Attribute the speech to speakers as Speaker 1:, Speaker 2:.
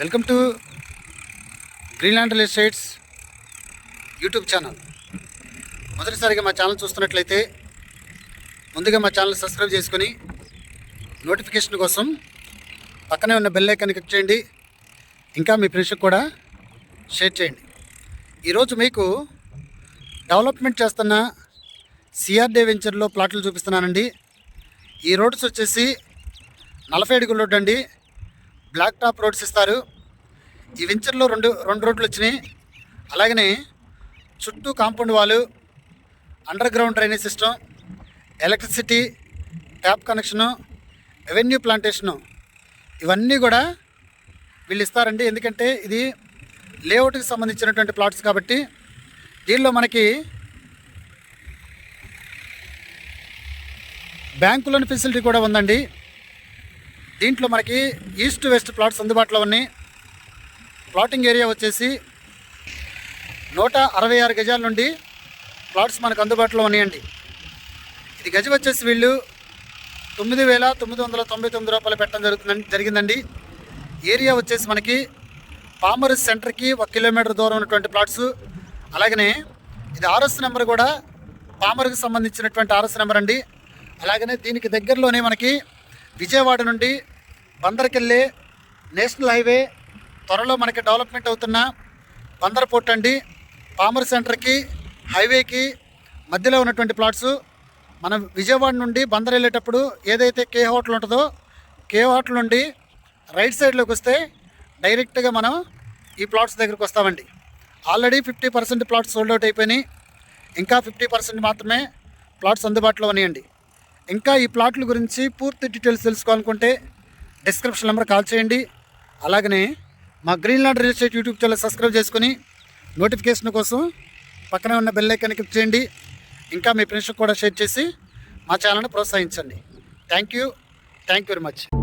Speaker 1: Welcome to Greenland real estates YouTube channel. మొదటిసారిగా మా channel చూస్తున్నట్లయితే ముందుగా మా ఛానల్ సబ్స్క్రైబ్ చేసుకొని నోటిఫికేషన్ కోసం పక్కనే ఉన్న బెల్ ఐకాన్ క్లిక్ చేయండి. ఇంకా మీ ఫ్రెండ్స్కి కూడా షేర్ చేయండి. ఈరోజు మీకు డెవలప్మెంట్ చేస్తున్న సిఆర్డే వెంచర్లో ప్లాట్లు చూపిస్తున్నానండి. ఈ రోడ్స్ వచ్చేసి నలభై అడుగుల రోడ్ అండి. బ్లాక్ టాప్ రోడ్స్ ఇస్తారు. ఈ వెంచర్లో రెండు రెండు రోడ్లు వచ్చినాయి. అలాగనే చుట్టూ కాంపౌండ్ వాళ్ళు underground drainage system electricity tap connection revenue plantation ఇవన్నీ కూడా వీళ్ళు ఇస్తారండి. ఎందుకంటే ఇది లేఅవుట్కి సంబంధించినటువంటి ప్లాట్స్ కాబట్టి దీనిలో మనకి బ్యాంకులోని ఫెసిలిటీ కూడా ఉందండి. దీంట్లో మనకి ఈస్ట్ వెస్ట్ ప్లాట్స్ అందుబాటులో ఉన్నాయి. ప్లాటింగ్ ఏరియా వచ్చేసి నూట అరవై ఆరు గజాల నుండి ప్లాట్స్ మనకు అందుబాటులో ఉన్నాయండి. ఇది గజం వచ్చేసి వీళ్ళు తొమ్మిది వేల తొమ్మిది వందల తొంభై తొమ్మిది రూపాయలు పెట్టడం జరుగుతుందండి జరిగిందండి. ఏరియా వచ్చేసి మనకి పామర్ సెంటర్కి ఒక కిలోమీటర్ దూరం ఉన్నటువంటి ప్లాట్స్. అలాగనే ఇది ఆర్ఎస్ నెంబర్ కూడా పామర్కి సంబంధించినటువంటి ఆర్ఎస్ నెంబర్ అండి. అలాగనే దీనికి దగ్గరలోనే మనకి విజయవాడ నుండి బందర్కెళ్ళే నేషనల్ హైవే త్వరలో మనకి డెవలప్మెంట్ అవుతున్న బందర్ పోర్ట్ అండి. పామర్ సెంటర్కి హైవేకి మధ్యలో ఉన్నటువంటి ప్లాట్స్. మనం విజయవాడ నుండి బందర్ వెళ్ళేటప్పుడు ఏదైతే కే హోటల్ ఉంటుందో కే హోటల్ నుండి రైట్ సైడ్లోకి వస్తే డైరెక్ట్గా మనం ఈ ప్లాట్స్ దగ్గరికి వస్తామండి. Already fifty percent plots sold out అయిపోయినాయి. ఇంకా ఫిఫ్టీ పర్సెంట్ మాత్రమే ప్లాట్స్ అందుబాటులో ఉన్నాయండి. ఇంకా ఈ ప్లాట్ల గురించి పూర్తి డీటెయిల్స్ తెలుసుకోవాలనుకుంటే డిస్క్రిప్షన్ నెంబర్ కాల్ చేయండి. అలాగనే మా green land real estate YouTube channel subscribe చేసుకుని నోటిఫికేషన్ కోసం పక్కనే ఉన్న బెల్ ఐకాన్ క్లిక్ చేయండి. ఇంకా మీ ఫ్రెండ్స్కి కూడా షేర్ చేసి మా ఛానల్ని ప్రోత్సహించండి. Thank you. Thank you very much.